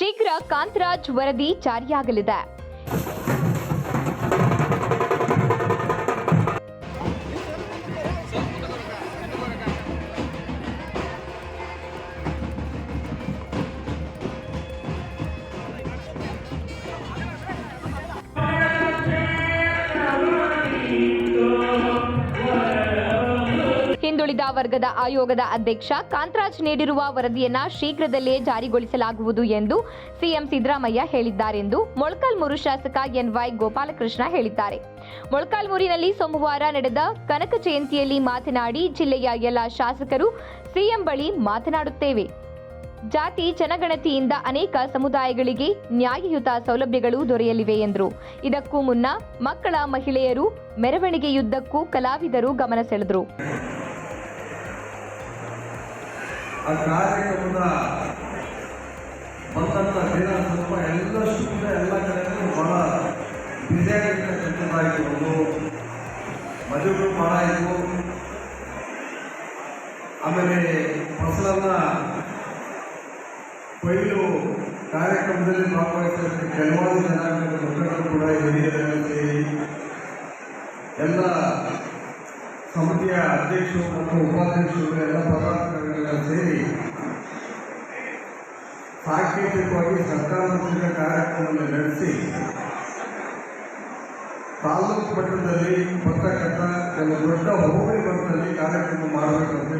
ಶೀಘ್ರ ಕಾಂತರಾಜ್ ವರದಿ ಜಾರಿಯಾಗಲಿದೆ. ಹಿಂದುಳಿದ ವರ್ಗದ ಆಯೋಗದ ಅಧ್ಯಕ್ಷ ಕಾಂತರಾಜ್ ನೀಡಿರುವ ವರದಿಯನ್ನ ಶೀಘ್ರದಲ್ಲೇ ಜಾರಿಗೊಳಿಸಲಾಗುವುದು ಎಂದು ಸಿಎಂ ಸಿದ್ದರಾಮಯ್ಯ ಹೇಳಿದ್ದಾರೆಂದು ಮೊಳಕಾಲ್ಮೂರು ಶಾಸಕ ಎನ್ವೈ ಗೋಪಾಲಕೃಷ್ಣ ಹೇಳಿದ್ದಾರೆ. ಮೊಳಕಾಲ್ಮೂರಿನಲ್ಲಿ ಸೋಮವಾರ ನಡೆದ ಕನಕ ಜಯಂತಿಯಲ್ಲಿ ಮಾತನಾಡಿ ಜಿಲ್ಲೆಯ ಎಲ್ಲ ಶಾಸಕರು ಸಿಎಂ ಬಳಿ ಮಾತನಾಡುತ್ತೇವೆ. ಜಾತಿ, ಜನಗಣತಿಯಿಂದ ಅನೇಕ ಸಮುದಾಯಗಳಿಗೆ ನ್ಯಾಯಯುತ ಸೌಲಭ್ಯಗಳು ದೊರೆಯಲಿವೆ ಎಂದರು. ಇದಕ್ಕೂ ಮುನ್ನ ಮಕ್ಕಳ, ಮಹಿಳೆಯರು ಮೆರವಣಿಗೆಯುದ್ದಕ್ಕೂ ಕಲಾವಿದರು ಗಮನ ಸೆಳೆದರು. ಆ ಕಾರ್ಯಕ್ರಮದ ಬಂದಂಥ ದಿನ, ಸ್ವಲ್ಪ ಎಲ್ಲಷ್ಟು ಕೂಡ ಎಲ್ಲ ಕಡೆಯೂ ಭಾಳ ಬ್ಯುಸಿಯಾಗಿರ್ತಕ್ಕಂಥದ್ದಾಗಿರ್ಬೋದು ಮದುವೆಗಳು ಭಾಳ ಇದ್ವು ಆಮೇಲೆ ಫಸಲನ್ನ ಕೊಯ್ಲು ಕಾರ್ಯಕ್ರಮದಲ್ಲಿ ಭಾಗವಹಿಸಿದ ಕೆಲವಾರು ಜನಾಂಗದ ಮಕ್ಕಳು ಕೂಡ ಹಿರಿಯರಲ್ಲಿ ಎಲ್ಲ ಸಮಿತಿಯ ಅಧ್ಯಕ್ಷರು ಮತ್ತು ಉಪಾಧ್ಯಕ್ಷರು ಎಲ್ಲ ಸಾಂಕೇತಿಕವಾಗಿ ಮೂಲಕ ಕಾರ್ಯಕ್ರಮವನ್ನು ನಡೆಸಿ ತಾಲೂಕು ಮಟ್ಟದಲ್ಲಿ ಬರ್ತಕ್ಕಂಥ ಕೆಲವು ದೊಡ್ಡ ಹೋಬಳಿ ಮಟ್ಟದಲ್ಲಿ ಕಾರ್ಯಕ್ರಮ ಮಾಡಬೇಕಂತ